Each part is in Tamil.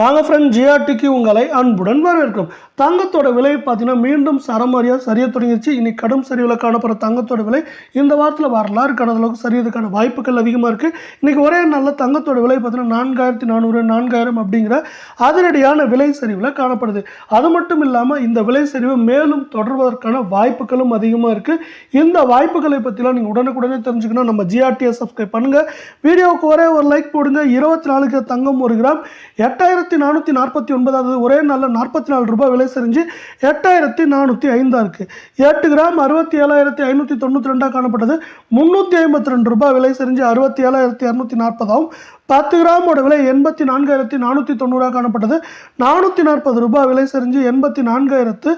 வாங்க ஃப்ரெண்ட் ஜிஆர்டிக்கு உங்களை அன்புடன் வரவேற்கிறோம். தங்கத்தோட விலை பார்த்தீங்கன்னா மீண்டும் சரமாரியாக சரிய தொடங்கிடுச்சு இன்றைக்கி கடும் சரிவில் காணப்படுற தங்கத்தோட விலை இந்த வாரத்தில் வரலாறு காணாத அளவுக்கு சரியதுக்கான வாய்ப்புகள் அதிகமாக இருக்குது இன்றைக்கி ஒரே நாளில் தங்கத்தோட விலை பார்த்தீங்கன்னா நான்காயிரத்தி நானூறு நான்காயிரம் அப்படிங்கிற அதிரடியான விலை சரிவில் காணப்படுது. அது மட்டும் இல்லாமல் இந்த விலை சரிவு மேலும் தொடர்வதற்கான வாய்ப்புகளும் அதிகமாக இருக்குது இந்த வாய்ப்புகளை பற்றிலாம் நீங்கள் உடனுக்குடனே தெரிஞ்சுக்கணும். நம்ம ஜிஆர்டியை சப்ஸ்கிரைப் பண்ணுங்கள் வீடியோவுக்கு ஒரே ஒரு லைக் போடுங்க. இருபத்தி நாலுக்கு தங்கம் ஒரு கிராம். எட்டாயிரத்தி நானூற்றி நாற்பத்தி ஒன்பதாவது ஒரே நாளில் நாற்பத்தி நாலு ரூபாய் விலை செஞ்சு எட்டாயிரத்தி நானூற்றி ஐந்தாக இருக்குது எட்டு கிராம் அறுபத்தி ஏழாயிரத்தி ஐநூற்றி தொண்ணூற்றி ரெண்டாக காணப்பட்டது. முந்நூற்றி ஐம்பத்தி ரெண்டு ரூபாய் விலை செஞ்சு அறுபத்தி ஏழாயிரத்தி இரநூத்தி நாற்பதாகவும் பத்து கிராமோட விலை எண்பத்தி நான்காயிரத்தி நானூற்றி தொண்ணூறாக காணப்பட்டது. நானூற்றி நாற்பது ரூபாய் விலை செஞ்சு எண்பத்தி நான்காயிரத்து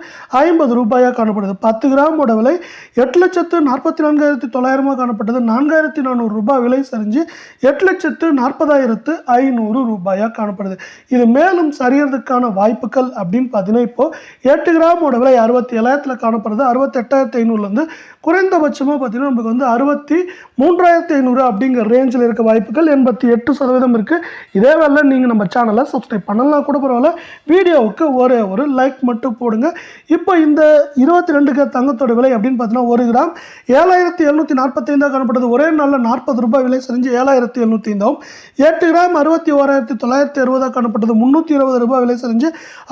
ஐம்பது ரூபாயாக காணப்படுது. பத்து கிராமோட விலை எட்டு லட்சத்து நாற்பத்தி நான்காயிரத்தி தொள்ளாயிரமாக காணப்பட்டது. நான்காயிரத்தி நானூறு ரூபாய் விலை சரிஞ்சு எட்டு லட்சத்து நாற்பதாயிரத்து ஐநூறு ரூபாயாக காணப்படுது. இது மேலும் சரியறதுக்கான வாய்ப்புகள் அப்படின்னு பார்த்தீங்கன்னா இப்போ எட்டு கிராமோட விலை அறுபத்தி ஏழாயிரத்தில் காணப்படுது. அறுபத்தி எட்டாயிரத்தி ஐநூறுலேருந்து குறைந்தபட்சமாக பார்த்தீங்கன்னா நமக்கு வந்து அறுபத்தி மூன்றாயிரத்தி ஐநூறு அப்படிங்கிற ரேஞ்சில் இருக்க வாய்ப்புகள் எண்பத்தி எட்டு சதவீதம் இருக்குது இதே வேலை நீங்கள் நம்ம சேனலை சப்ஸ்கிரைப் பண்ணலாம் கூட பரவாயில்ல. வீடியோவுக்கு ஒரே ஒரு லைக் மட்டும் போடுங்க. இப்போ இந்த இருபத்தி ரெண்டுக்கு தங்கத்தோட விலை அப்படின்னு பார்த்தீங்கன்னா ஒரு கிராம் ஏழாயிரத்தி எழுநூற்றி நாற்பத்தைந்தாக காணப்படுது. ஒரே நாளில் நாற்பது ரூபாய் விலை செஞ்சு ஏழாயிரத்தி எழுநூற்றி ஐந்தாவும் எட்டு கிராம் அறுபத்தி ஓராயிரத்தி தொள்ளாயிரத்தி அறுபதாக காணப்பட்டது முந்நூற்றி இருபது ரூபாய் விலை செஞ்சு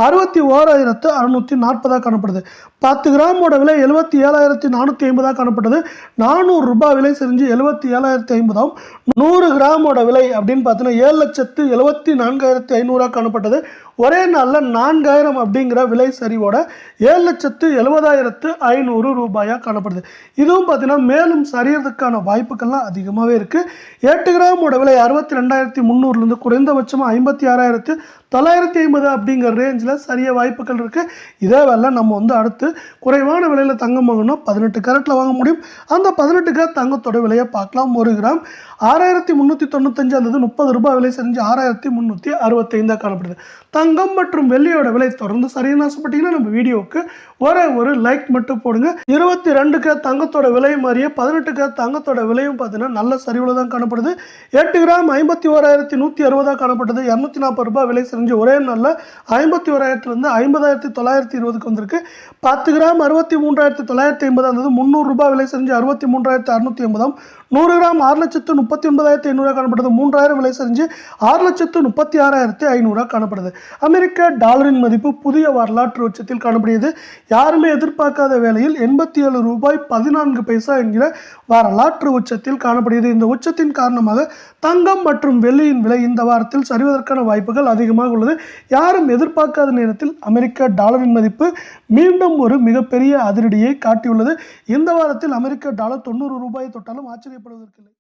அறுபத்தி ஓராயிரத்து அறுநூற்றி நாற்பதாக காணப்படுது. பத்து கிராமோட விலை எழுபத்தி ஏழாயிரத்தி நானூற்றி ஐம்பதாக காணப்பட்டது. நானூறு ரூபாய் விலை செஞ்சு எழுபத்தி ஏழாயிரத்தி ஐம்பதாகவும் நூறு கிராமோட விலை அப்படின்னு பார்த்தீங்கன்னா ஏழு லட்சத்து எழுபத்தி நான்காயிரத்தி ஐநூறாக காணப்பட்டது. ஒரே நாளில் நான்காயிரம் அப்படிங்கிற விலை சரிவோட ஏழு லட்சத்து எழுபதாயிரத்து ஐநூறு ரூபாயாக காணப்படுது. இதுவும் பார்த்தீங்கன்னா மேலும் சரியறதுக்கான வாய்ப்புகள்லாம் அதிகமாகவே இருக்குது எட்டு கிராமோட விலை அறுபத்தி ரெண்டாயிரத்தி முந்நூறுலேருந்து குறைந்தபட்சமாக ஐம்பத்தி ஆறாயிரத்து தொள்ளாயிரத்தி ஐம்பது அப்படிங்கிற ரேஞ்சில் சரிய வாய்ப்புகள் இருக்குது இதே வேலை நம்ம வந்து அடுத்து குறைவான விலையில் தங்கம் வாங்கணும். பதினெட்டு கேரட்டில் வாங்க முடியும். அந்த பதினெட்டு கேரட் தங்கத்தோட விலையை பார்க்கலாம். ஒரு கிராம் ஆறாயிரத்தி முந்நூற்றி தொண்ணூத்தஞ்சு அல்லது முப்பது ரூபாய் விலை செஞ்சு ஆறாயிரத்தி முந்நூற்றி அறுபத்தைந்தாக காணப்படுது. தங்கம் மற்றும் வெள்ளியோட விலை தொடர்ந்து சரியான ஆசைப்பட்டீங்கன்னா நம்ம வீடியோவுக்கு ஒரே ஒரு லைக் மட்டும் போடுங்க. இருபத்தி ரெண்டு ரெண்டுக்கு தங்கத்தோட விலை மாதிரியே பதினெட்டு பதினெட்டுக்கு தங்கத்தோட விலையும் பார்த்தீங்கன்னா நல்ல சரிவில் தான் காணப்படுது. எட்டு கிராம் ஐம்பத்தி ஓராயிரத்தி நூற்றி அறுபதாக காணப்பட்டது இரநூத்தி நாற்பது ரூபாய் விலை செஞ்சு ஒரே நாளில் ஐம்பத்தி ஓராயிரத்துலேருந்து ஐம்பதாயிரத்தி தொள்ளாயிரத்தி இருபதுக்கு வந்திருக்கு. பத்து கிராம் அறுபத்தி மூன்றாயிரத்தி தொள்ளாயிரத்தி ஐம்பது இருந்தது முந்நூறுரூபா விலை செஞ்சு அறுபத்தி மூன்றாயிரத்தி அறுநூற்றி ஐம்பதாம். நூறு கிராம் ஆறு லட்சத்து முப்பத்தி ஒன்பதாயிரத்தி ஐநூறுரூவா காணப்படுது. மூன்றாயிரம் விலை செஞ்சு ஆறு லட்சத்து முப்பத்தி ஆறாயிரத்தி ஐநூறுரூவா காணப்படுது. அமெரிக்க டாலரின் மதிப்பு புதிய வரலாற்று உச்சத்தில் காணப்படுகிறது. யாருமே எதிர்பார்க்காத வேளையில் எண்பத்தி ஏழு ரூபாய் பதினான்கு பைசா என்கிற வரலாற்று உச்சத்தில் காணப்படுகிறது. இந்த உச்சத்தின் காரணமாக தங்கம் மற்றும் வெள்ளியின் விலை இந்த வாரத்தில் சரிவதற்கான வாய்ப்புகள் அதிகமாக உள்ளது. யாரும் எதிர்பார்க்காத நேரத்தில் அமெரிக்க டாலரின் மதிப்பு மீண்டும் ஒரு மிகப்பெரிய அதிரடியை காட்டியுள்ளது. இந்த வாரத்தில் அமெரிக்க டாலர் தொண்ணூறு ரூபாயை தொட்டாலும் ஆச்சரியப்படுவதற்கில்லை